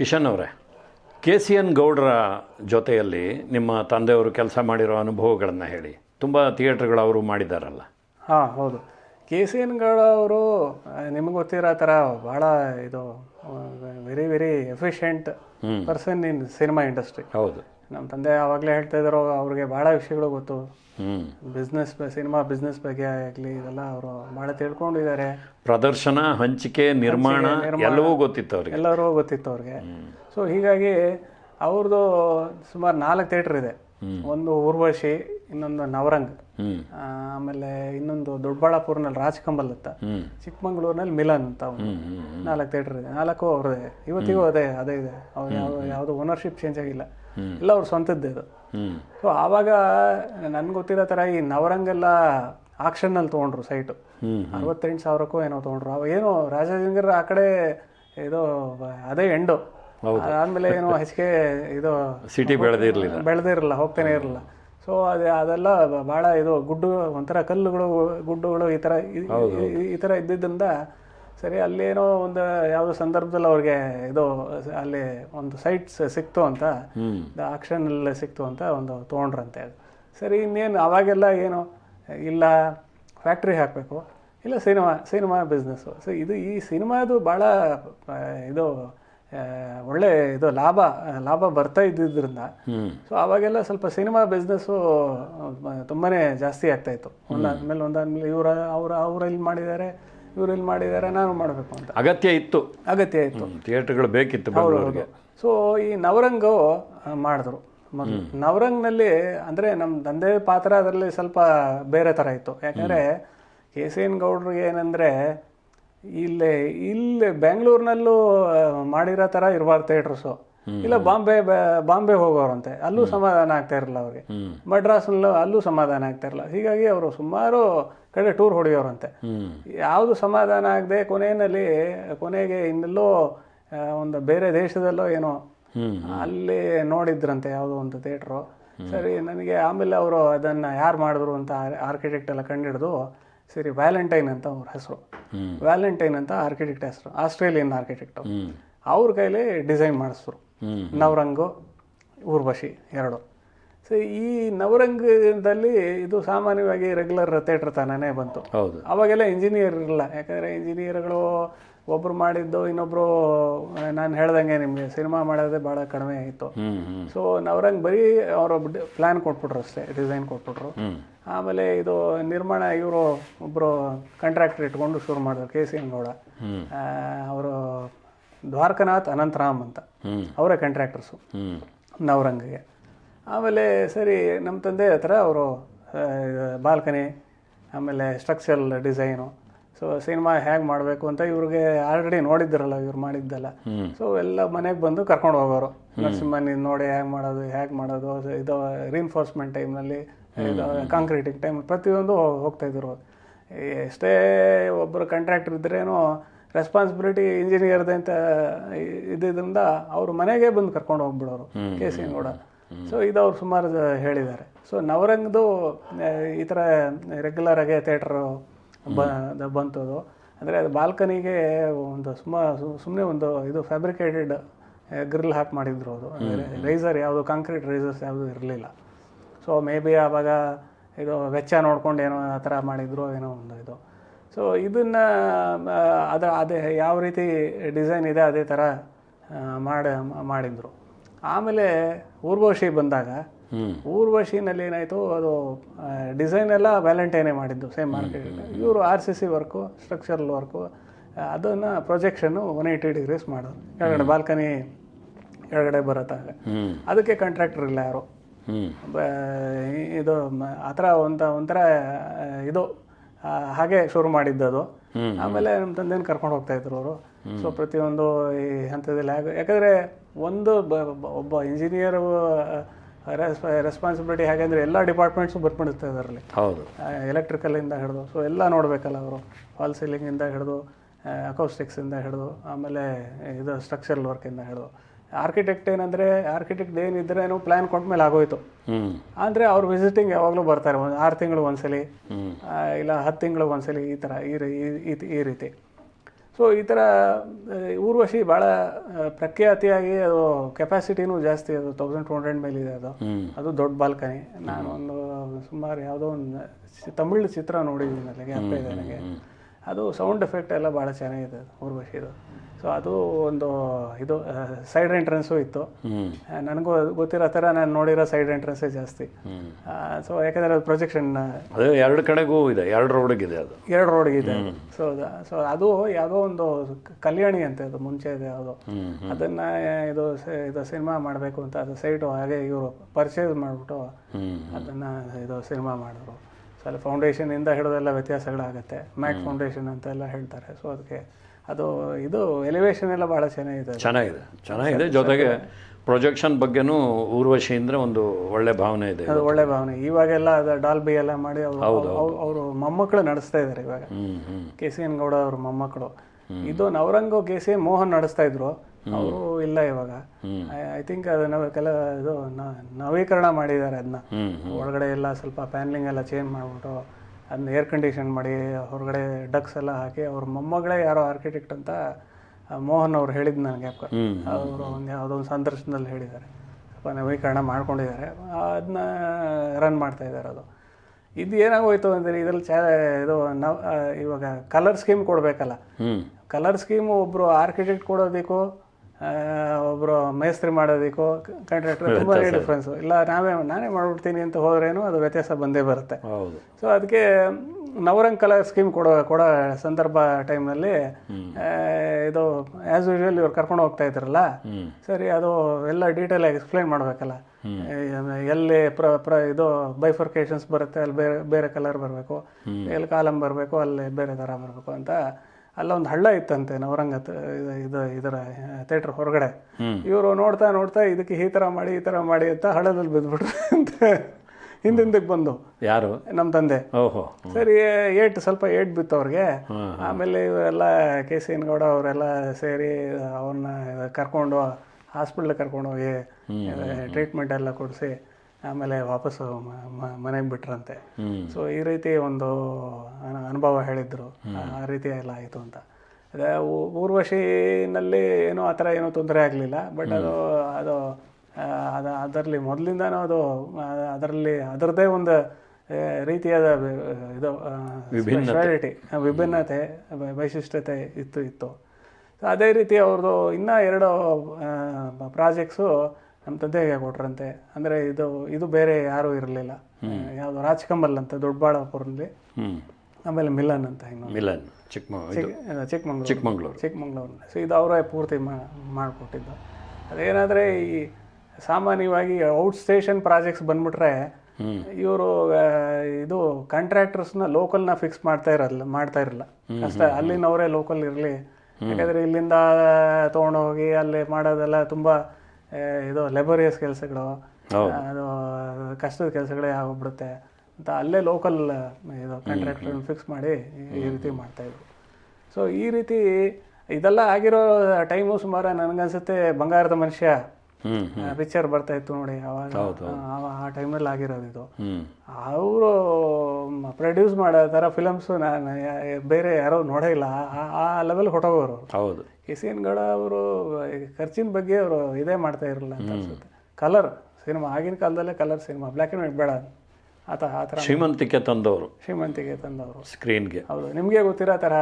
ಕಿಶನ್ ಅವರೇ K C N ಗೌಡರ ಜೊತೆಯಲ್ಲಿ ನಿಮ್ಮ ತಂದೆಯವರು ಕೆಲಸ ಮಾಡಿರೋ ಅನುಭವಗಳನ್ನು ಹೇಳಿ. ತುಂಬ ಥಿಯೇಟ್ರ್ಗಳು ಅವರು ಮಾಡಿದ್ದಾರಲ್ಲ. ಹಾಂ ಹೌದು. ಕೆ ಸಿ ಎನ್ ಗೌಡ ಅವರು ನಿಮ್ಗೆ ಗೊತ್ತಿರೋ ಥರ ಭಾಳ ಇದು very very efficient person in cinema industry ಹೌದು. ನಮ್ಮ ತಂದೆ ಆವಾಗಲೇ ಹೇಳ್ತಾ ಇದ್ರು ಅವ್ರಿಗೆ ಭಾಳ ವಿಷಯಗಳು ಗೊತ್ತು. ಬಿಸ್ನೆಸ್ ಸಿನಿಮಾ ಬಿಸ್ನೆಸ್ ಬಗ್ಗೆ ಆಗಲಿ ಇದೆಲ್ಲ ಅವರು ಭಾಳ ತಿಳ್ಕೊಂಡಿದ್ದಾರೆ. ಪ್ರದರ್ಶನ ಹಂಚಿಕೆ ನಿರ್ಮಾಣ ಎಲ್ಲವೂ ಗೊತ್ತಿತ್ತು ಅವ್ರಿಗೆ. ಎಲ್ಲರೂ ಗೊತ್ತಿತ್ತು ಅವ್ರಿಗೆ. ಸೊ ಹೀಗಾಗಿ ಅವ್ರದ್ದು ಸುಮಾರು ನಾಲ್ಕು ಥಿಯೇಟರ್ ಇದೆ. ಒಂದು ಊರ್ವಶಿ ಇನ್ನೊಂದು ನವರಂಗ್ ಆಮೇಲೆ ಇನ್ನೊಂದು ದೊಡ್ಡಬಳ್ಳಾಪುರ್ನಲ್ಲಿ ರಾಜಕಂಬಲ್ ಅಂತ. ಚಿಕ್ಕಮಂಗ್ಳೂರ್ನಲ್ಲಿ ಮಿಲನ್ ಅಂತ ನಾಲ್ಕು ಥಿಯೇಟರ್ ಇದೆ. ನಾಲ್ಕು ಅವ್ರದೇ ಇವತ್ತಿಗೂ ಅದೇ ಅದೇ ಇದೆ. ಅವ್ರು ಯಾವ ಯಾವುದು ಓನರ್ಶಿಪ್ ಚೇಂಜ್ ಆಗಿಲ್ಲ. ಎಲ್ಲ ಅವ್ರ ಸ್ವಂತದ್ದೇ ಇದು ಹ್ಞೂ ಸೊ ಆವಾಗ ನನ್ಗೆ ಗೊತ್ತಿರೋ ಥರ ಈ ನವರಂಗೆಲ್ಲ ಆಕ್ಷನ್ನಲ್ಲಿ ತೊಗೊಂಡ್ರು ಸೈಟು ಅರವತ್ತೆಂಟು ಸಾವಿರಕ್ಕೂ ಏನೋ ತೊಗೊಂಡ್ರು. ಅವಾಗ ಏನು ರಾಜಾಜಿಂಗರ್ ಆ ಕಡೆ ಇದು ಅದೇ ಎಂಡು ಆದ್ಮೇಲೆ ಏನು ಹೆಚ್ಚಿಗೆ ಇದು ಸಿಟಿ ಬೆಳೆದಿರಲಿಲ್ಲ ಬೆಳೆದೇ ಇರಲಿಲ್ಲ ಹೋಗ್ತಾನೆ ಇರಲಿಲ್ಲ. ಸೊ ಅದೇ ಅದೆಲ್ಲ ಭಾಳ ಇದು ಗುಡ್ಡು ಒಂಥರ ಕಲ್ಲುಗಳು ಗುಡ್ಡುಗಳು ಈ ಥರ ತರ ಈ ಥರ ಇದ್ದಿದ್ದರಿಂದ ಸರಿ ಅಲ್ಲೇನೋ ಒಂದು ಯಾವುದೋ ಸಂದರ್ಭದಲ್ಲಿ ಅವ್ರಿಗೆ ಇದು ಅಲ್ಲಿ ಒಂದು ಸೈಟ್ಸ್ ಸಿಕ್ತು ಅಂತ ಆಕ್ಷನ್ ಆಕ್ಷನಲ್ಲಿ ಸಿಕ್ತು ಅಂತ ಒಂದು ತೊಗೊಂಡ್ರಂತೆ ಅದು. ಸರಿ ಇನ್ನೇನು ಅವಾಗೆಲ್ಲ ಏನು ಇಲ್ಲ ಫ್ಯಾಕ್ಟ್ರಿ ಹಾಕಬೇಕು ಇಲ್ಲ ಸಿನಿಮಾ ಸಿನಿಮಾ ಬಿಸ್ನೆಸ್ಸು ಸೊ ಇದು ಈ ಸಿನಿಮಾದು ಭಾಳ ಇದು ಒಳ್ಳೆ ಇದು ಲಾಭ ಲಾಭ ಬರ್ತಾ ಇದ್ದಿದ್ದರಿಂದ ಸೊ ಅವಾಗೆಲ್ಲ ಸ್ವಲ್ಪ ಸಿನಿಮಾ ಬಿಸ್ನೆಸ್ಸು ತುಂಬಾ ಜಾಸ್ತಿ ಆಗ್ತಾ ಇತ್ತು. ಒಂದಾದ್ಮೇಲೆ ಒಂದಾದ್ಮೇಲೆ ಇವರ ಅವ್ರ ಅವ್ರು ಇಲ್ಲಿ ಮಾಡಿದ್ದಾರೆ ಇವ್ರು ಇಲ್ಲಿ ಮಾಡಿದ್ದಾರೆ ನಾನು ಮಾಡಬೇಕು ಅಂತ. ಅಗತ್ಯ ಇತ್ತು. ಅಗತ್ಯ ಇತ್ತು. ಥಿಯೇಟರ್ಗಳು ಬೇಕಿತ್ತು ಬೆಂಗಳೂರಿಗೆ. ಸೊ ಈ ನವರಂಗು ಮಾಡಿದ್ರು. ಮೊದಲು ನವರಂಗ್ನಲ್ಲಿ ಅಂದರೆ ನಮ್ಮ ತಂದೆ ಪಾತ್ರ ಅದರಲ್ಲಿ ಸ್ವಲ್ಪ ಬೇರೆ ಥರ ಇತ್ತು. ಯಾಕಂದರೆ ಕೆ ಸಿ ಎನ್ ಗೌಡ್ರಿಗೆ ಏನಂದರೆ ಇಲ್ಲಿ ಇಲ್ಲಿ ಬೆಂಗಳೂರಿನಲ್ಲೂ ಮಾಡಿರೋ ಥರ ಇರಬಾರ್ದು ಥಿಯೇಟರ್ಸು ಇಲ್ಲ ಬಾಂಬೆ ಬಾಂಬೆ ಹೋಗೋರಂತೆ. ಅಲ್ಲೂ ಸಮಾಧಾನ ಆಗ್ತಾ ಇರಲಿಲ್ಲ ಅವ್ರಿಗೆ. ಮಡ್ರಾಸ್ನಲ್ಲೂ ಅಲ್ಲೂ ಸಮಾಧಾನ ಆಗ್ತಾ ಇರಲಿಲ್ಲ ಹೀಗಾಗಿ ಅವರು ಸುಮಾರು ಕಡೆ ಟೂರ್ ಹೊಡೆಯೋರಂತೆ. ಯಾವುದು ಸಮಾಧಾನ ಆಗದೆ ಕೊನೆಯಲ್ಲಿ ಕೊನೆಗೆ ಇನ್ನೆಲ್ಲೋ ಒಂದು ಬೇರೆ ದೇಶದಲ್ಲೋ ಏನೋ ಅಲ್ಲಿ ನೋಡಿದ್ರಂತೆ ಯಾವುದೋ ಒಂದು ಥಿಯೇಟ್ರು. ಸರಿ ನನಗೆ ಆಮೇಲೆ ಅವರು ಅದನ್ನು ಯಾರು ಮಾಡಿದ್ರು ಅಂತ ಆರ್ಕಿಟೆಕ್ಟ್ ಎಲ್ಲ ಕಂಡಿಡಿದು ಸರಿ ವ್ಯಾಲೆಂಟೈನ್ ಅಂತ ಅವ್ರ ಹೆಸರು. ವ್ಯಾಲೆಂಟೈನ್ ಅಂತ ಆರ್ಕಿಟೆಕ್ಟ್ ಹೆಸರು ಆಸ್ಟ್ರೇಲಿಯನ್ ಆರ್ಕಿಟೆಕ್ಟು ಅವ್ರ. ಕೈಲಿ ಡಿಸೈನ್ ಮಾಡಿಸ್ರು. ನವರಂಗು ಊರ್ವಶಿ ಎರಡು. ಸೊ ಈ ನವರಂಗದಲ್ಲಿ ಇದು ಸಾಮಾನ್ಯವಾಗಿ ರೆಗ್ಯುಲರ್ ಥಿಯೇಟರ್ ತಾನೇ ಬಂತು. ಹೌದು. ಅವಾಗೆಲ್ಲ ಇಂಜಿನಿಯರ್ ಇರಲ್ಲ ಯಾಕಂದರೆ ಇಂಜಿನಿಯರ್ಗಳು ಒಬ್ರು ಮಾಡಿದ್ದು ಇನ್ನೊಬ್ರು ನಾನು ಹೇಳ್ದಂಗೆ ನಿಮಗೆ ಸಿನಿಮಾ ಮಾಡೋದೇ ಭಾಳ ಕಡಿಮೆ ಆಯಿತು ಸೊ ನವರಂಗ್ ಬರೀ ಅವರು ಪ್ಲ್ಯಾನ್ ಕೊಟ್ಬಿಟ್ರು ಅಷ್ಟೇ ಡಿಸೈನ್ ಕೊಟ್ಬಿಟ್ರು. ಆಮೇಲೆ ಇದು ನಿರ್ಮಾಣ ಇವರು ಒಬ್ಬರು ಕಾಂಟ್ರಾಕ್ಟರ್ ಇಟ್ಕೊಂಡು ಶುರು ಮಾಡಿದ್ರು ಕೆ ಸಿ ಎನ್ ಗೌಡ ಅವರು ದ್ವಾರಕನಾಥ್ ಅನಂತರಾಮ್ ಅಂತ. ಅವರೇ ಕಾಂಟ್ರಾಕ್ಟರ್ಸು ನವರಂಗಿಗೆ. ಆಮೇಲೆ ಸರಿ ನಮ್ಮ ತಂದೆ ಹತ್ರ ಅವರು ಬಾಲ್ಕನಿ ಆಮೇಲೆ ಸ್ಟ್ರಕ್ಚರಲ್ ಡಿಸೈನು. ಸೊ ಸಿನಿಮಾ ಹೇಗೆ ಮಾಡಬೇಕು ಅಂತ ಇವ್ರಿಗೆ ಆಲ್ರೆಡಿ ನೋಡಿದ್ರಲ್ಲ ಇವ್ರು ಮಾಡಿದ್ದಲ್ಲ. ಸೊ ಎಲ್ಲ ಮನೆಗೆ ಬಂದು ಕರ್ಕೊಂಡು ಹೋಗೋರು. ನರಸಿಂಹ ನೀನು ನೋಡಿ ಹೇಗೆ ಮಾಡೋದು ಹೇಗೆ ಮಾಡೋದು ಇದು ರೀನ್ಫೋರ್ಸ್ಮೆಂಟ್ ಟೈಮ್ನಲ್ಲಿ ಇದು ಕಾಂಕ್ರೀಟಿಂಗ್ ಟೈಮ್ ಪ್ರತಿಯೊಂದು ಹೋಗ್ತಾ ಇದ್ರು. ಎಷ್ಟೇ ಒಬ್ಬರು ಕಾಂಟ್ರಾಕ್ಟರ್ ಇದ್ರೇನು ರೆಸ್ಪಾನ್ಸಿಬಿಲಿಟಿ ಇಂಜಿನಿಯರ್ದೆ ಅಂತ ಇದ್ದಿದ್ರಿಂದ ಅವರು ಮನೆಗೆ ಬಂದು ಕರ್ಕೊಂಡು ಹೋಗ್ಬಿಡೋರು ಕೆ ಸಿ ಕೂಡ. ಸೊ ಇದು ಅವ್ರು ಸುಮಾರು ಹೇಳಿದ್ದಾರೆ. ಸೊ ನವರಂಗದು ಈ ಥರ ರೆಗ್ಯುಲರ್ ಆಗಿ ಥಿಯೇಟ್ರು ಬ ಬಂತದು. ಅಂದರೆ ಅದು ಬಾಲ್ಕನಿಗೆ ಒಂದು ಸುಮ್ಮ ಸುಮ್ಮನೆ ಒಂದು ಇದು ಫ್ಯಾಬ್ರಿಕೇಟೆಡ್ ಗ್ರಿಲ್ ಹಾಕಿ ಮಾಡಿದ್ರು ಅದು. ರೈಸರ್ ಯಾವುದು ಕಾಂಕ್ರೀಟ್ ರೈಸರ್ಸ್ ಯಾವುದು ಇರಲಿಲ್ಲ. ಸೊ ಮೇ ಬಿ ಆವಾಗ ಇದು ವೆಚ್ಚ ನೋಡ್ಕೊಂಡು ಏನೋ ಆ ಥರ ಮಾಡಿದ್ರು ಏನೋ ಒಂದು ಇದು. ಸೊ ಇದನ್ನು ಅದು ಅದೇ ಯಾವ ರೀತಿ ಡಿಸೈನ್ ಇದೆ ಅದೇ ಥರ ಮಾಡಿ ಮಾಡಿದ್ರು. ಆಮೇಲೆ ಊರ್ವಶಿ ಬಂದಾಗ ಊರ್ವಶಿನಲ್ಲಿ ಏನಾಯ್ತು ಅದು ಡಿಸೈನ್ ಎಲ್ಲ ವ್ಯಾಲೆಂಟೈನೇ ಮಾಡಿದ್ದು ಸೇಮ್ ಮಾರ್ಕೆಟ್ ಇವರು R C C work structural work ಅದನ್ನು ಪ್ರೊಜೆಕ್ಷನ್ನು ಒನ್ ಏಯ್ಟಿ ಡಿಗ್ರೀಸ್ ಮಾಡೋದು. ಕೆಳಗಡೆ ಬಾಲ್ಕನಿ ಕೆಳಗಡೆ ಬರತ್ತಾಗ ಅದಕ್ಕೆ ಕಾಂಟ್ರಾಕ್ಟರ್ ಇಲ್ಲ ಯಾರು. ಇದು ಆ ಥರ ಒಂಥ ಒಂಥರ ಇದು ಹಾಗೆ ಶುರು ಮಾಡಿದ್ದದು. ಆಮೇಲೆ ನಮ್ಮ ತಂದೆನ ಕರ್ಕೊಂಡು ಹೋಗ್ತಾ ಇದ್ರು ಅವರು. ಸೊ ಪ್ರತಿಯೊಂದು ಈ ಹಂತದಲ್ಲಿ ಯಾಕಂದರೆ ಒಂದು ಬ- ಒಬ್ಬ ಇಂಜಿನಿಯರ್ ರೆಸ್ಪಾನ್ಸಿಬಿಲಿಟಿ ಹೇಗೆಂದರೆ ಎಲ್ಲ ಡಿಪಾರ್ಟ್ಮೆಂಟ್ಸು ಬರ್ಕೊಂಡಿರ್ತದೆ ಅದರಲ್ಲಿ. ಹೌದು. ಎಲೆಕ್ಟ್ರಿಕಲಿಂದ ಹಿಡಿದು ಸೊ ಎಲ್ಲ ನೋಡಬೇಕಲ್ಲ ಅವರು. ಫಾಲ್ ಸೀಲಿಂಗಿಂದ ಹಿಡಿದು ಅಕೌಸ್ಟಿಕ್ಸಿಂದ ಹಿಡಿದು ಆಮೇಲೆ ಇದು ಸ್ಟ್ರಕ್ಚರಲ್ ವರ್ಕಿಂದ ಹಿಡಿದು. ಆರ್ಕಿಟೆಕ್ಟ್ ಏನಂದರೆ ಆರ್ಕಿಟೆಕ್ಟ್ ಏನಿದ್ರೇನು ಪ್ಲ್ಯಾನ್ ಕೊಟ್ಮೇಲೆ ಆಗೋಯ್ತು. ಅಂದರೆ ಅವ್ರು ವಿಸಿಟಿಂಗ್ ಯಾವಾಗಲೂ ಬರ್ತಾರೆ. ಒಂದು ಆರು ತಿಂಗಳು ಒಂದ್ಸಲಿ ಇಲ್ಲ ಹತ್ತು ತಿಂಗಳು ಒಂದ್ಸಲಿ ಈ ಥರ ಈ ರೀ- ಈ- ಈ- ಈ ರೀತಿ. ಸೊ ಈ ಥರ ಊರ್ವಶಿ ಭಾಳ ಪ್ರಖ್ಯಾತಿಯಾಗಿ ಅದು ಕೆಪಾಸಿಟಿನೂ ಜಾಸ್ತಿ ಅದು ತೌಸಂಡ್ ಟು ಹಂಡ್ರೆಡ್ ಮೇಲೆ ಇದೆ ಅದು. ಅದು ದೊಡ್ಡ ಬಾಲ್ಕನಿ. ನಾನು ಒಂದು ಸುಮಾರು ಯಾವುದೋ ಒಂದು ತಮಿಳು ಚಿತ್ರ ನೋಡಿದ್ದೀನಿ ನನಗೆ ಅಪ್ಪ ಇದೆ ನನಗೆ. ಅದು ಸೌಂಡ್ ಎಫೆಕ್ಟ್ ಎಲ್ಲ ಭಾಳ ಚೆನ್ನಾಗಿದೆ ಅದು ಊರ್ವಶಿದು. ಸೊ ಅದು ಒಂದು ಇದು ಸೈಡ್ ಎಂಟ್ರೆನ್ಸು ಇತ್ತು. ನನಗೂ ಗೊತ್ತಿರೋ ಥರ ನಾನು ನೋಡಿರೋ ಸೈಡ್ ಎಂಟ್ರೆನ್ಸೇ ಜಾಸ್ತಿ. ಸೊ ಯಾಕಂದರೆ ಅದು ಪ್ರೊಜೆಕ್ಷನ್ ಅದೇ ಎರಡು ಕಡೆಗೂ ಇದೆ ಎರಡು ರೋಡ್ಗಿದೆ ಅದು. ಎರಡು ರೋಡ್ಗಿದೆ ಸೊ ಸೊ ಅದು ಯಾವುದೋ ಒಂದು ಕಲ್ಯಾಣಿ ಅಂತೆ ಅದು ಮುಂಚೆ ಇದೆ ಯಾವುದೋ. ಅದನ್ನು ಇದು ಇದು ಸಿನಿಮಾ ಮಾಡಬೇಕು ಅಂತ ಅದು ಸೈಟು ಹಾಗೆ ಇವರು ಪರ್ಚೇಸ್ ಮಾಡಿಬಿಟ್ಟು ಅದನ್ನು ಅದನ್ನ ಇದು ಸಿನಿಮಾ ಮಾಡಿದ್ರು. ಸೊ ಅಲ್ಲಿ ಫೌಂಡೇಶನಿಂದ ಹಿಡಿದೆಲ್ಲ ವ್ಯತ್ಯಾಸಗಳಾಗುತ್ತೆ. ಮ್ಯಾಟ್ ಫೌಂಡೇಶನ್ ಅಂತೆಲ್ಲ ಹೇಳ್ತಾರೆ. ಸೊ ಅದಕ್ಕೆ ಅದು ಇದು ಎಲಿವೇಶನ್ ಎಲ್ಲ ಬಹಳ ಚೆನ್ನಾಗಿದೆ. ಚೆನ್ನಾಗಿದೆ ಚೆನ್ನಾಗಿದೆ. ಜೊತೆಗೆ ಪ್ರೊಜೆಕ್ಷನ್ ಬಗ್ಗೆನೂ ಊರ್ವಶಿ ಅಂದ್ರೆ ಒಂದು ಒಳ್ಳೆ ಭಾವನೆ ಇದೆ ಅದು ಒಳ್ಳೆ ಭಾವನೆ. ಇವಾಗೆಲ್ಲ ಅದು ಡಾಲ್ಬಿ ಎಲ್ಲ ಮಾಡಿ ಅವರು ಅವರು ಮೊಮ್ಮಕ್ಕಳು ನಡೆಸ್ತಾ ಇದ್ದಾರೆ ಇವಾಗ. ಕೆ ಸಿ ಎನ್ ಗೌಡ ಅವ್ರ ಮೊಮ್ಮಕ್ಕಳು. ಇದು Navarang K C N Mohan ನಡೆಸ್ತಾ ಇದ್ರು. ಅವರು ಇಲ್ಲ ಇವಾಗ. ಐ ಥಿಂಕ್ ಅದನ್ನ ಕೆಲ ಇದು ನವೀಕರಣ ಮಾಡಿದ್ದಾರೆ ಅದನ್ನ ಒಳಗಡೆ ಎಲ್ಲ ಸ್ವಲ್ಪ ಪ್ಯಾನ್ಲಿಂಗ್ ಎಲ್ಲ ಚೇಂಜ್ ಮಾಡಿಬಿಟ್ಟು. ಅದನ್ನ ಏರ್ ಕಂಡೀಷನ್ ಮಾಡಿ ಹೊರಗಡೆ ಡಕ್ಸ್ ಎಲ್ಲ ಹಾಕಿ ಅವ್ರ ಮೊಮ್ಮಗಳೇ ಯಾರೋ ಆರ್ಕಿಟೆಕ್ಟ್ ಅಂತ ಮೋಹನ್ ಅವ್ರು ಹೇಳಿದ್ದು ನನಗೆ ಅವರು ಒಂದು ಯಾವುದೋ ಒಂದು ಸಂದರ್ಶನದಲ್ಲಿ ಹೇಳಿದ್ದಾರೆ. ಸ್ವಲ್ಪ ನವೀಕರಣ ಮಾಡ್ಕೊಂಡಿದ್ದಾರೆ. ಅದನ್ನ ರನ್ ಮಾಡ್ತಾ ಇದ್ದಾರೆ ಅದು. ಇದು ಏನಾಗೋಯ್ತು ಅಂದರೆ ಇದ್ರಲ್ಲಿ ಚಾ ಇದು ನವ್ ಇವಾಗ ಕಲರ್ ಸ್ಕೀಮ್ ಕೊಡಬೇಕಲ್ಲ. ಕಲರ್ ಸ್ಕೀಮು ಒಬ್ಬರು ಆರ್ಕಿಟೆಕ್ಟ್ ಕೊಡೋದಕ್ಕೂ ಆ, ಒಬ್ರು ಮೇಸ್ತ್ರಿ ಮಾಡೋದಕ್ಕೂ ಕಾಂಟ್ರಾಕ್ಟರ್ ತುಂಬ ಡಿಫ್ರೆನ್ಸು ಇಲ್ಲ ನಾವೇ ನಾನೇ ಮಾಡ್ಬಿಡ್ತೀನಿ ಅಂತ ಹೋದ್ರೇನು ಅದು ವ್ಯತ್ಯಾಸ ಬಂದೇ ಬರುತ್ತೆ. ಸೊ ಅದಕ್ಕೆ ನವರಂಗ್ ಕಲರ್ ಸ್ಕೀಮ್ ಕೊಡೋ ಕೊಡೋ ಸಂದರ್ಭ ಟೈಮ್ನಲ್ಲಿ ಇದು ಆ್ಯಸ್ ಯೂಶುವಲ್ ಇವ್ರು ಕರ್ಕೊಂಡು ಹೋಗ್ತಾ ಇದ್ರಲ್ಲ ಸರಿ ಅದು ಎಲ್ಲ ಡೀಟೇಲ್ ಆಗಿ ಎಕ್ಸ್ಪ್ಲೈನ್ ಮಾಡಬೇಕಲ್ಲ. ಎಲ್ಲಿ ಪ್ರ ಪ್ರ ಇದು ಬೈಫರ್ಕೇಶನ್ಸ್ ಬರುತ್ತೆ ಅಲ್ಲಿ ಬೇರೆ ಬೇರೆ ಕಲರ್ ಬರಬೇಕು ಎಲ್ಲಿ ಕಾಲಮ್ ಬರಬೇಕು ಅಲ್ಲಿ ಬೇರೆ ಥರ ಬರಬೇಕು ಅಂತ ಅಲ್ಲೊಂದು ಹಳ್ಳ ಇತ್ತಂತೆ ನವರಂಗ ಇದು- ಇದು ಇದರ ಥಿಯೇಟ್ರ್ ಹೊರಗಡೆ. ಇವರು ನೋಡ್ತಾ ನೋಡ್ತಾ ಇದಕ್ಕೆ ಈ ಥರ ಮಾಡಿ ಈ ಥರ ಮಾಡಿ ಅಂತ ಹಳ್ಳದಲ್ಲಿ ಬಿದ್ದುಬಿಟ್ರು ಅಂತ ಹಿಂದಿಂದಕ್ಕೆ ಬಂದು. ಯಾರು? ನಮ್ಮ ತಂದೆ. ಓಹೋ. ಸರಿ ಏಟ್ ಸ್ವಲ್ಪ ಏಟ್ ಬಿತ್ತು ಅವ್ರಿಗೆ. ಆಮೇಲೆ ಇವರೆಲ್ಲ ಕೆ ಸಿ ಎನ್ ಗೌಡ ಅವರೆಲ್ಲ ಸೇರಿ ಅವ್ರನ್ನ ಕರ್ಕೊಂಡು ಹಾಸ್ಪಿಟ್ಲಿಗೆ ಕರ್ಕೊಂಡು ಹೋಗಿ ಟ್ರೀಟ್ಮೆಂಟ್ ಎಲ್ಲ ಕೊಡಿಸಿ ಆಮೇಲೆ ವಾಪಸ್ಸು ಮನೆಗೆ ಬಿಟ್ರಂತೆ. ಸೊ ಈ ರೀತಿ ಒಂದು ಅನ- ಅನುಭವ ಹೇಳಿದ್ರು. ಆ- ರೀತಿ ಎಲ್ಲ ಆಯಿತು ಅಂತ. ಅದೇ ಊರ್ವಶಿನಲ್ಲಿ ಏನೋ ಆ ಥರ ಏನೋ ತೊಂದರೆ ಆಗಲಿಲ್ಲ. ಬಟ್ ಅದು ಅದು ಅದ ಅದರಲ್ಲಿ ಮೊದಲಿಂದನೂ ಅದು ಅದರಲ್ಲಿ ಅದರದೇ ಒಂದು ರೀತಿಯಾದ ಇದು ಸ್ಪೆಷಾಲಿಟಿ ವಿಭಿನ್ನತೆ. ವೈಶಿಷ್ಟ್ಯತೆ ಇತ್ತು ಇತ್ತು. ಅದೇ ರೀತಿ ಅವ್ರದ್ದು ಇನ್ನೂ ಎರಡು ಪ್ರಾಜೆಕ್ಟ್ಸು ನಮ್ಮ ತಂದೆಗೆ ಕೊಟ್ರಂತೆ. ಅಂದರೆ ಇದು ಇದು ಬೇರೆ ಯಾರೂ ಇರಲಿಲ್ಲ. ಯಾವುದು ರಾಜ್ಕಮಲ್ ಅಂತ ದೊಡ್ಡಬಳ್ಳಾಪುರಲ್ಲಿ ಆಮೇಲೆ ಮಿಲನ್ ಅಂತ ಇನ್ನೊಂದು ಮಿಲನ್ ಚಿಕ್ಕಮಂಗ್ಳೂರು ಚಿಕ್ಕಮಂಗ್ಳೂರು ಚಿಕ್ಕಮಂಗ್ಳೂರು ಸೊ ಇದು ಅವರೇ ಪೂರ್ತಿ ಮಾಡಿಕೊಟ್ಟಿದ್ದು. ಅದೇನಾದರೆ ಈ ಸಾಮಾನ್ಯವಾಗಿ ಔಟ್ ಸ್ಟೇಷನ್ ಪ್ರಾಜೆಕ್ಟ್ಸ್ ಬಂದ್ಬಿಟ್ರೆ ಇವರು ಇದು ಕಾಂಟ್ರಾಕ್ಟರ್ಸ್ನ ಲೋಕಲ್ನ ಫಿಕ್ಸ್ ಮಾಡ್ತಾ ಇರಲ್ಲ ಮಾಡ್ತಾ ಇರಲ್ಲ. ಅಷ್ಟೇ ಅಲ್ಲಿನವರೇ ಲೋಕಲ್ ಇರಲಿ. ಯಾಕಂದರೆ ಇಲ್ಲಿಂದ ತೊಗೊಂಡೋಗಿ ಅಲ್ಲಿ ಮಾಡೋದೆಲ್ಲ ತುಂಬ ಇದು ಲೆಬರಿಯಸ್ ಕೆಲಸಗಳು ಅದು ಕಷ್ಟದ ಕೆಲಸಗಳೇ ಆಗೋಗ್ಬಿಡುತ್ತೆ ಅಂತ ಅಲ್ಲೇ ಲೋಕಲ್ ಇದು ಕಾಂಟ್ರಾಕ್ಟರ್ ಫಿಕ್ಸ್ ಮಾಡಿ ಈ- ರೀತಿ ಮಾಡ್ತಾಯಿದ್ರು ಸೊ ಈ ರೀತಿ ಇದೆಲ್ಲ ಆಗಿರೋ ಟೈಮು ಸುಮಾರು ನನಗನ್ಸುತ್ತೆ ಬಂಗಾರದ ಮನುಷ್ಯ. ಪಿಕ್ಚರ್ ಬರ್ತಾ ಇತ್ತು ನೋಡಿ ಅವಾಗ. ಆ- ಟೈಮಲ್ಲಿ ಆಗಿರೋದು ಇದು. ಅವರು ಪ್ರೊಡ್ಯೂಸ್ ಮಾಡೋ ಥರ ಫಿಲಮ್ಸು ನಾನು ಬೇರೆ ಯಾರೋ ನೋಡೇ ಇಲ್ಲ. ಆ- ಲೆವೆಲ್ ಹೊಟ್ಟೋಗೋರು ಹೌದು. ಕಿಸಿನ್ಗಳ ಗೌಡ ಅವರು ಖರ್ಚಿನ ಬಗ್ಗೆ ಅವರು ಇದೇ ಮಾಡ್ತಾ ಇರಲಿಲ್ಲ ಅಂತ ಅನ್ಸುತ್ತೆ. ಕಲರ್ ಸಿನಿಮಾ ಆಗಿನ ಕಾಲದಲ್ಲೇ colour cinema black and white ಬೇಡ. ಆತ ಆ ಥರ ಶ್ರೀಮಂತಿಕೆ ತಂದವರು. ಶ್ರೀಮಂತಿಕೆ ತಂದವರು. ಸ್ಕ್ರೀನ್ಗೆ ಹೌದು ನಿಮಗೆ ಗೊತ್ತಿರೋ ಥರ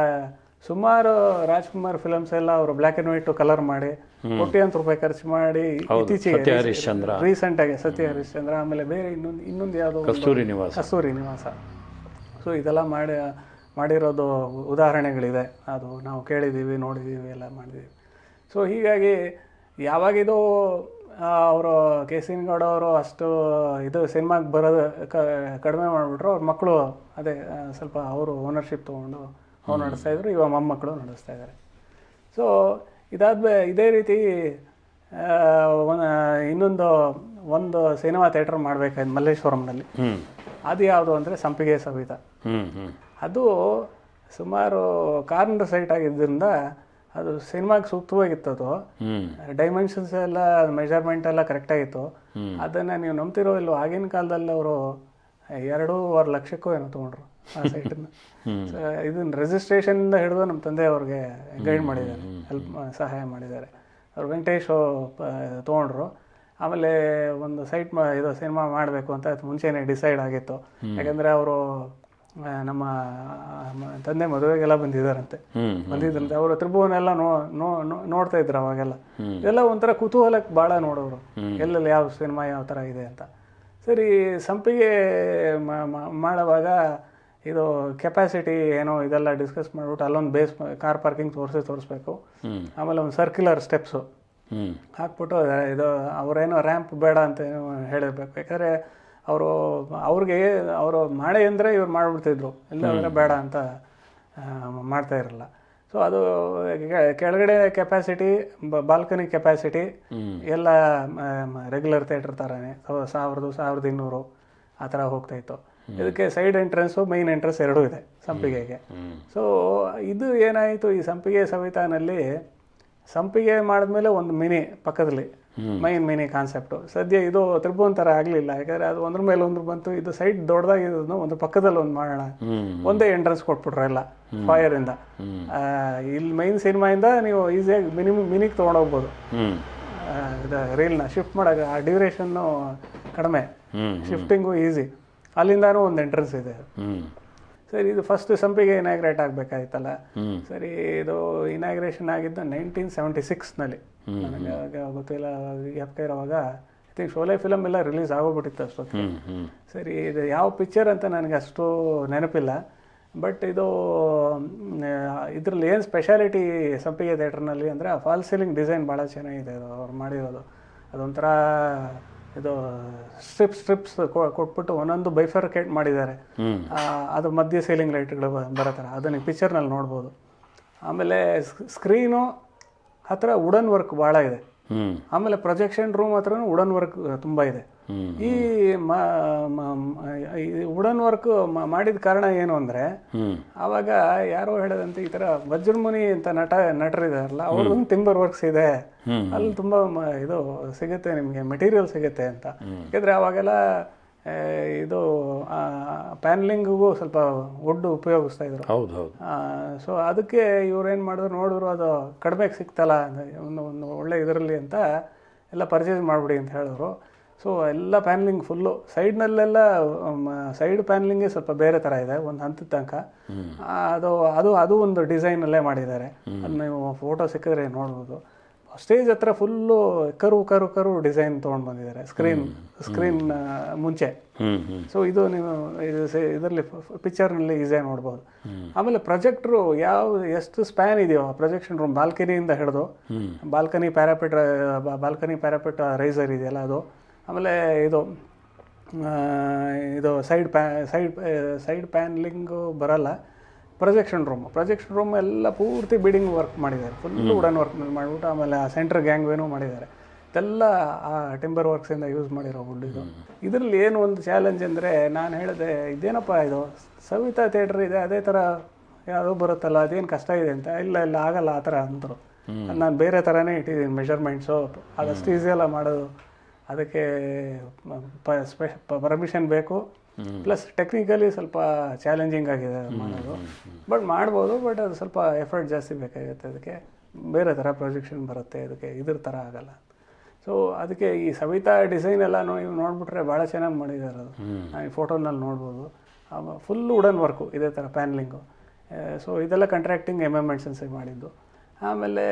ಸುಮಾರು ರಾಜ್ಕುಮಾರ್ ಫಿಲಮ್ಸ್ ಎಲ್ಲ ಅವರು ಬ್ಲ್ಯಾಕ್ ಆ್ಯಂಡ್ ವೈಟ್ ಕಲರ್ ಮಾಡಿ ಕೋಟ್ಯಾಂತರ ರೂಪಾಯಿ ಖರ್ಚು ಮಾಡಿ ಇತ್ತೀಚೆಗೆ ಹರಿಶ್ಚಂದ್ರ. ರೀಸೆಂಟ್ ಆಗಿ ಸತ್ಯ ಹರಿಶ್ಚಂದ್ರ ಆಮೇಲೆ ಬೇರೆ ಇನ್ನೊಂದು ಇನ್ನೊಂದು ಯಾವುದೋ ಕಸ್ತೂರಿ ನಿವಾಸ. ಕಸ್ತೂರಿ ನಿವಾಸ. ಸೊ ಇದೆಲ್ಲ ಮಾಡಿ ಮಾಡಿರೋದು ಉದಾಹರಣೆಗಳಿದೆ. ಅದು ನಾವು ಕೇಳಿದ್ದೀವಿ ನೋಡಿದ್ದೀವಿ ಎಲ್ಲ ಮಾಡಿದ್ದೀವಿ. ಸೊ ಹೀಗಾಗಿ ಯಾವಾಗಿದು ಅವರು ಕೆ ಸಿ ಗೌಡ ಅವರು ಅಷ್ಟು ಇದು ಸಿನಿಮಾಗೆ ಬರೋದು ಕಡಿಮೆ ಮಾಡಿಬಿಟ್ರು ಅವ್ರ ಮಕ್ಕಳು ಅದೇ ಸ್ವಲ್ಪ ಅವರು ಓನರ್ಶಿಪ್ ತೊಗೊಂಡು ಅವ್ರು ನಡೆಸ್ತಾ ಇದ್ರು ಇವಾಗ ಮೊಮ್ಮಕ್ಕಳು ನಡೆಸ್ತಾ ಇದ್ದಾರೆ ಸೊ ಇದಾದ ಇದೇ ರೀತಿ ಇನ್ನೊಂದು ಒಂದು ಸಿನಿಮಾ ಥಿಯೇಟರ್ ಮಾಡಬೇಕಾಯ್ತು ಮಲ್ಲೇಶ್ವರಂನಲ್ಲಿ. ಅದು ಯಾವುದು ಅಂದರೆ ಸಂಪಿಗೆ ಸವಿತ. ಅದು ಸುಮಾರು ಕಾರ್ನರ್ ಸೈಟ್ ಆಗಿದ್ದರಿಂದ ಅದು ಸಿನಿಮಾಗೆ ಸೂಕ್ತವಾಗಿತ್ತು ಅದು. ಡೈಮೆನ್ಷನ್ಸ್ ಎಲ್ಲ ಮೆಜರ್ಮೆಂಟ್ ಎಲ್ಲ ಕರೆಕ್ಟಾಗಿತ್ತು ಅದನ್ನು ನೀವು ನಂಬ್ತಿರೋ ಇಲ್ಲೋ ಆಗಿನ ಕಾಲದಲ್ಲಿ ಅವರು ಎರಡೂವರೆ ಲಕ್ಷಕ್ಕೂ ಏನೋ ತೊಗೊಂಡ್ರು ಆ ಸೈಟನ್ನ ಇದನ್ನ ರಿಜಿಸ್ಟ್ರೇಷನಿಂದ ಹಿಡಿದು ನಮ್ಮ ತಂದೆ ಅವ್ರಿಗೆ ಗೈಡ್ ಮಾಡಿದ್ದಾರೆ ಹೆಲ್ಪ್ ಸಹಾಯ ಮಾಡಿದ್ದಾರೆ. ಅವ್ರು ವೆಂಕಟೇಶ್ ತೊಗೊಂಡ್ರು. ಆಮೇಲೆ ಒಂದು ಸೈಟ್ ಇದು ಸಿನಿಮಾ ಮಾಡಬೇಕು ಅಂತ ಮುಂಚೆನೇ ಡಿಸೈಡ್ ಆಗಿತ್ತು. ಯಾಕಂದರೆ ಅವರು ನಮ್ಮ ತಂದೆ ಮದುವೆಗೆಲ್ಲ ಬಂದಿದ್ದಾರಂತೆ. ಬಂದಿದ್ರಂತೆ. ಅವರು ತ್ರಿಭುವನ ಎಲ್ಲ ನೋ ನೋ- ನೋಡ್ತಾ ಇದ್ರು ಅವಾಗೆಲ್ಲ. ಇದೆಲ್ಲ ಒಂಥರ ಕುತೂಹಲಕ್ಕೆ ಭಾಳ ನೋಡೋರು. ಎಲ್ಲೆಲ್ಲಿ ಯಾವ ಸಿನಿಮಾ ಯಾವ ಥರ ಇದೆ ಅಂತ. ಸರಿ ಸಂಪಿಗೆ ಮಾಡುವಾಗ ಇದು ಕೆಪಾಸಿಟಿ ಏನೋ ಇದೆಲ್ಲ ಡಿಸ್ಕಸ್ ಮಾಡ್ಬಿಟ್ಟು ಅಲ್ಲೊಂದು ಬೇಸ್ ಕಾರ್ ಪಾರ್ಕಿಂಗ್ ತೋರಿಸಿ ತೋರಿಸ್ಬೇಕು. ಆಮೇಲೆ ಒಂದು ಸರ್ಕ್ಯುಲರ್ ಸ್ಟೆಪ್ಸು ಹಾಕ್ಬಿಟ್ಟು ಇದು ಅವರೇನೋ ರ್ಯಾಂಪ್ ಬೇಡ ಅಂತ ಏನೋ ಹೇಳಿರ್ಬೇಕು. ಯಾಕಂದರೆ ಅವರು ಅವ್ರಿಗೆ ಅವರು ಮಾಡಿ ಅಂದರೆ ಇವ್ರು ಮಾಡಿಬಿಡ್ತಿದ್ರು. ಇಲ್ಲ ಬೇಡ ಅಂತ ಮಾಡ್ತಾ ಇರಲ್ಲ. ಸೊ ಅದು ಕೆಳಗಡೆ ಕೆಪಾಸಿಟಿ ಬಾಲ್ಕನಿ ಕೆಪಾಸಿಟಿ ಎಲ್ಲ ರೆಗ್ಯುಲರ್ ಥಿಯೇಟರ್ ಥರನೇ ಸಾವಿರದ ಸಾವಿರದ ಇನ್ನೂರು ಆ ಥರ ಹೋಗ್ತಾ ಇತ್ತು. ಇದಕ್ಕೆ ಸೈಡ್ ಎಂಟ್ರೆನ್ಸು ಮೈನ್ ಎಂಟ್ರೆನ್ಸ್ ಎರಡೂ ಇದೆ ಸಂಪಿಗೆಗೆ. ಸೊ ಇದು ಏನಾಯಿತು ಈ ಸಂಪಿಗೆ ಸವಿತಾನಲ್ಲಿ ಸಂಪಿಗೆ ಮಾಡಿದ್ಮೇಲೆ ಒಂದು ಮಿನಿ ಪಕ್ಕದಲ್ಲಿ ಮೈನ್ ಮಿನಿ ಕಾನ್ಸೆಪ್ಟು. ಸದ್ಯ ಇದು ತ್ರಿಭುವನ್ ಥರ ಆಗಲಿಲ್ಲ ಯಾಕಂದರೆ ಅದು ಒಂದ್ರ ಮೇಲೆ ಒಂದ್ರ ಬಂತು ಇದು ಸೈಡ್ ದೊಡ್ಡದಾಗಿರೋದನ್ನು ಒಂದು ಪಕ್ಕದಲ್ಲಿ ಒಂದು ಮಾಡೋಣ. ಒಂದೇ ಎಂಟ್ರೆನ್ಸ್ ಕೊಟ್ಬಿಟ್ರೆ ಎಲ್ಲ ಇಂದ. ಇಲ್ಲಿ ಮೈನ್ ಸಿನಿಮಾಯಿಂದ ನೀವು ಈಸಿಯಾಗಿ ಮಿನಿಮಮ್ ಮಿನಿಗೆ ತೊಗೊಂಡೋಗ್ಬೋದು. ಇದು ರೀಲ್ನ ಶಿಫ್ಟ್ ಮಾಡೋಕೆ ಆ ಡ್ಯೂರೇಷನ್ನು ಕಡಿಮೆ. ಶಿಫ್ಟಿಂಗು ಈಸಿ ಅಲ್ಲಿಂದಾನು ಒಂದು ಎಂಟ್ರೆನ್ಸ್ ಇದೆ. ಸರಿ ಇದು ಫಸ್ಟ್ ಸಂಪಿಗೆ ಇನಾಗ್ರೇಟ್ ಆಗಬೇಕಾಯ್ತಲ್ಲ. ಹ್ಮ್. ಸರಿ ಇದು ಇನಾಗ್ರೇಷನ್ ಆಗಿದ್ದು ನೈನ್ಟೀನ್ ಸೆವೆಂಟಿ ಸಿಕ್ಸ್ನಲ್ಲಿ ನನಗೆ ಗೊತ್ತಿಲ್ಲ ಜ್ಞಾಪಕ ಇರೋವಾಗ. ಐ ಥಿಂಕ್ ಶೋಲೆ ಫಿಲಮ್ ಎಲ್ಲ ರಿಲೀಸ್ ಆಗೋಗ್ಬಿಟ್ಟಿತ್ತು ಅಷ್ಟೊತ್ತಿಗೆ. ಹ್ಮ್ ಸರಿ ಇದು ಯಾವ ಪಿಕ್ಚರ್ ಅಂತ ನನಗೆ ಅಷ್ಟು ನೆನಪಿಲ್ಲ. ಬಟ್ ಇದು ಇದರಲ್ಲಿ ಏನು ಸ್ಪೆಷಾಲಿಟಿ ಸಂಪಿಗೆ ಥಿಯೇಟ್ರ್ನಲ್ಲಿ ಅಂದರೆ ಆ ಫಾಲ್ ಸೀಲಿಂಗ್ ಡಿಸೈನ್ ಭಾಳ ಚೆನ್ನಾಗಿದೆ ಅದು ಅವ್ರು ಮಾಡಿರೋದು. ಅದೊಂಥರ ಇದು ಸ್ಟ್ರಿಪ್ ಸ್ಟ್ರಿಪ್ಸ್ ಕೊಟ್ಬಿಟ್ಟು ಒಂದೊಂದು ಬೈಫರ್ಕೇಟ್ ಮಾಡಿದ್ದಾರೆ. ಅದು ಮಧ್ಯ ಸೀಲಿಂಗ್ ಲೈಟ್ಗಳು ಬರೋ ಥರ. ಅದನ್ನು ಪಿಕ್ಚರ್ನಲ್ಲಿ ನೋಡ್ಬೋದು. ಆಮೇಲೆ ಸ್ಕ್ರೀನು ಹತ್ತಿರ ವುಡನ್ ವರ್ಕ್ ಭಾಳ ಇದೆ. ಆಮೇಲೆ ಪ್ರೊಜೆಕ್ಷನ್ ರೂಮ್ ಹತ್ರ ವುಡನ್ ವರ್ಕ್ ತುಂಬ ಇದೆ. ಈ ವುಡನ್ ವರ್ಕ್ ಮಾಡಿದ ಕಾರಣ ಏನು ಅಂದ್ರೆ ಅವಾಗ ಆವಾಗ ಯಾರೋ ಹೇಳದಂತೆ ಈ ಥರ ವಜ್ರಮುನಿ ಅಂತ ನಟ ನಟರಿದಾರಲ್ಲ ಅವ್ರದ್ದು ಟಿಂಬರ್ ವರ್ಕ್ಸ್ ಇದೆ. ಅಲ್ಲಿ ತುಂಬಾ ಇದು ಸಿಗುತ್ತೆ ನಿಮಗೆ ಮೆಟೀರಿಯಲ್ ಸಿಗುತ್ತೆ ಅಂತ. ಯಾಕಂದ್ರೆ ಅವಾಗೆಲ್ಲ ಇದು ಪ್ಯಾನ್ಲಿಂಗಿಗೂ ಸ್ವಲ್ಪ ಒಡ್ಡು ಉಪಯೋಗಿಸ್ತಾ ಇದ್ರು. ಹೌದು ಹೌದು. ಸೊ ಅದಕ್ಕೆ ಇವ್ರೇನು ಮಾಡಿದ್ರು ನೋಡಿದ್ರು ಅದು ಕಡಿಮೆಗೆ ಸಿಕ್ತಲ್ಲ ಒಂದು ಒಂದು ಒಳ್ಳೆ ಇದರಲ್ಲಿ ಅಂತ ಎಲ್ಲ ಪರ್ಚೇಸ್ ಮಾಡಿಬಿಡಿ ಅಂತ ಹೇಳಿದ್ರು. ಸೊ ಎಲ್ಲ ಪ್ಯಾನ್ಲಿಂಗ್ ಫುಲ್ಲು ಸೈಡ್ನಲ್ಲೆಲ್ಲ ಸೈಡ್ ಪ್ಯಾನ್ಲಿಂಗೇ ಸ್ವಲ್ಪ ಬೇರೆ ಥರ ಇದೆ ಒಂದು ಹಂತದ ತನಕ. ಅದು ಅದು ಅದು ಒಂದು ಡಿಸೈನಲ್ಲೇ ಮಾಡಿದ್ದಾರೆ. ಅದು ನೀವು ಫೋಟೋ ಸಿಕ್ಕಿದ್ರೆ ನೋಡ್ಬೋದು. ಸ್ಟೇಜ್ ಹತ್ರ ಫುಲ್ಲು ಕರು ಕರು ಕರು ಡಿಸೈನ್ ತೊಗೊಂಡು ಬಂದಿದ್ದಾರೆ. ಸ್ಕ್ರೀನ್ ಸ್ಕ್ರೀನ್ ಮುಂಚೆ. ಸೊ ಇದು ನೀವು ಇದು ಇದರಲ್ಲಿ ಪಿಕ್ಚರ್ನಲ್ಲಿ ಈಸಿಯಾಗಿ ನೋಡ್ಬೋದು. ಆಮೇಲೆ ಪ್ರೊಜೆಕ್ಟ್ರು ಯಾವ ಎಷ್ಟು ಸ್ಪ್ಯಾನ್ ಇದೆಯೋ ಪ್ರೊಜೆಕ್ಷನ್ ರೂಮ್ ಬಾಲ್ಕನಿಯಿಂದ ಹಿಡಿದು balcony parapet balcony parapet riser ಇದೆಯಲ್ಲ ಅದು. ಆಮೇಲೆ ಇದು ಇದು ಸೈಡ್ ಪ್ಯಾ ಸೈಡ್ ಸೈಡ್ ಪ್ಯಾನ್ಲಿಂಗು ಬರಲ್ಲ. ಪ್ರೊಜೆಕ್ಷನ್ ರೂಮ್ ಪ್ರೊಜೆಕ್ಷನ್ ರೂಮ್ ಎಲ್ಲ ಪೂರ್ತಿ ಬಿಲ್ಡಿಂಗ್ ವರ್ಕ್ ಮಾಡಿದ್ದಾರೆ. ಫುಲ್ ವುಡನ್ ವರ್ಕ್ ಮಾಡಿಬಿಟ್ಟು ಆಮೇಲೆ ಆ ಸೆಂಟ್ರ್ ಗ್ಯಾಂಗ್ವೇನೂ ಮಾಡಿದ್ದಾರೆ. ಇದೆಲ್ಲ ಆ ಟಿಂಬರ್ ವರ್ಕ್ಸಿಂದ ಯೂಸ್ ಮಾಡಿರೋ ವುಡ್ ಇದು. ಇದರಲ್ಲಿ ಏನು ಒಂದು ಚಾಲೆಂಜ್ ಅಂದರೆ ನಾನು ಹೇಳಿದೆ ಇದೇನಪ್ಪ ಇದು? ಸವಿತಾ ಥಿಯೇಟ್ರ್ ಇದೆ ಅದೇ ಥರ ಯಾವುದೋ ಬರುತ್ತಲ್ಲ ಅದೇನು ಕಷ್ಟ ಇದೆ ಅಂತ. ಇಲ್ಲ ಇಲ್ಲ ಆಗಲ್ಲ ಆ ಥರ ಅಂದರು. ನಾನು ಬೇರೆ ಥರನೇ ಇಟ್ಟಿದ್ದೀನಿ ಮೆಷರ್ಮೆಂಟ್ಸು ಅದಷ್ಟು ಈಸಿ ಎಲ್ಲ ಮಾಡೋದು. ಅದಕ್ಕೆ ಪರ್ಮಿಷನ್ ಬೇಕು. ಪ್ಲಸ್ ಟೆಕ್ನಿಕಲಿ ಸ್ವಲ್ಪ ಚಾಲೆಂಜಿಂಗ್ ಆಗಿದೆ ಅದು ಮಾಡೋದು. ಬಟ್ ಮಾಡ್ಬೋದು ಬಟ್ ಅದು ಸ್ವಲ್ಪ ಎಫರ್ಟ್ ಜಾಸ್ತಿ ಬೇಕಾಗುತ್ತೆ ಅದಕ್ಕೆ ಬೇರೆ ಥರ ಪ್ರೊಜೆಕ್ಷನ್ ಬರುತ್ತೆ. ಅದಕ್ಕೆ ಇದ್ರ ಥರ ಆಗಲ್ಲ. ಸೊ ಅದಕ್ಕೆ ಈ ಸವಿತಾ ಡಿಸೈನ್ ಎಲ್ಲ ನೀವು ನೋಡಿಬಿಟ್ರೆ ಭಾಳ ಚೆನ್ನಾಗಿ ಮಾಡಿದ್ದಾರೆ ಅದು. ಈ ಫೋಟೋನಲ್ಲಿ ನೋಡ್ಬೋದು. ಫುಲ್ ವುಡನ್ ವರ್ಕು ಇದೇ ಥರ ಪ್ಯಾನ್ಲಿಂಗು ಸೊ ಇದೆಲ್ಲ ಕಂಟ್ರಾಕ್ಟಿಂಗ್ ಎಂ ಎಂ ಮಾಡಿದ್ದು. ಆಮೇಲೆ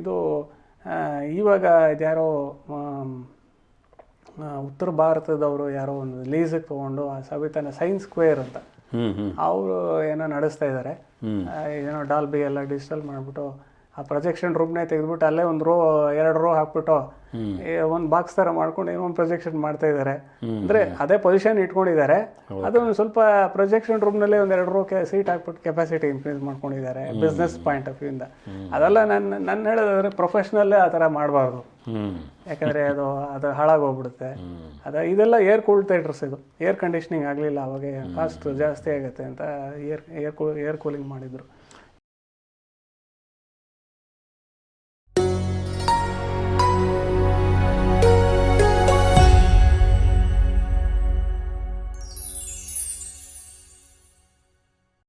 ಇದು ಇವಾಗ ಇದ್ಯಾರೋ ಉತ್ತರ ಭಾರತದವರು ಯಾರೋ ಒಂದು ಲೀಸಿಗೆ ತೊಗೊಂಡು ಆ ಸವಿತಾನ ಸೈನ್ಸ್ ಸ್ಕ್ವೇರ್ ಅಂತ. ಅವರು ಏನೋ ನಡೆಸ್ತಾ ಇದ್ದಾರೆ ಏನೋ ಡಾಲ್ಬಿ ಎಲ್ಲ ಡಿಜಿಟಲ್ ಮಾಡಿಬಿಟ್ಟು ಆ ಪ್ರೊಜೆಕ್ಷನ್ ರೂಮ್ನೇ ತೆಗೆದ್ಬಿಟ್ಟು ಅಲ್ಲೇ ಒಂದು ರೋ ಎರಡು ರೋ ಹಾಕ್ಬಿಟ್ಟು ಒಂದು ಬಾಕ್ಸ್ ಥರ ಮಾಡ್ಕೊಂಡು ಇನ್ನೊಂದು ಒಂದು ಪ್ರೊಜೆಕ್ಷನ್ ಮಾಡ್ತಾ ಇದ್ದಾರೆ ಅಂದರೆ ಅದೇ ಪೊಸಿಷನ್ ಇಟ್ಕೊಂಡಿದ್ದಾರೆ. ಅದು ಸ್ವಲ್ಪ ಪ್ರೊಜೆಕ್ಷನ್ ರೂಮ್ನಲ್ಲೇ ಒಂದು ಎರಡು ರೋ ಸೀಟ್ ಹಾಕ್ಬಿಟ್ಟು ಕೆಪಾಸಿಟಿ ಇನ್ಕ್ರೀಸ್ ಮಾಡ್ಕೊಂಡಿದ್ದಾರೆ ಬಿಸ್ನೆಸ್ ಪಾಯಿಂಟ್ ಆಫ್ ವ್ಯೂಯಿಂದ ಅದೆಲ್ಲ ನನ್ನ ನನ್ನ ಹೇಳೋದಾದ್ರೆ ಪ್ರೊಫೆಷ್ನಲ್ಲೇ ಆ ಥರ ಮಾಡಬಾರ್ದು. ಯಾಕಂದರೆ ಅದು ಅದು ಹಾಳಾಗೋಗ್ಬಿಡುತ್ತೆ. ಅದ ಇದೆಲ್ಲ ಏರ್ ಕೂಲ್ ಥಿಯೇಟರ್ಸ್ ಇದು. ಏರ್ ಕಂಡೀಷ್ನಿಂಗ್ ಆಗಲಿಲ್ಲ ಅವಾಗ ಕಾಸ್ಟ್ ಜಾಸ್ತಿ ಆಗುತ್ತೆ ಅಂತ air air cool air cooling ಮಾಡಿದ್ರು.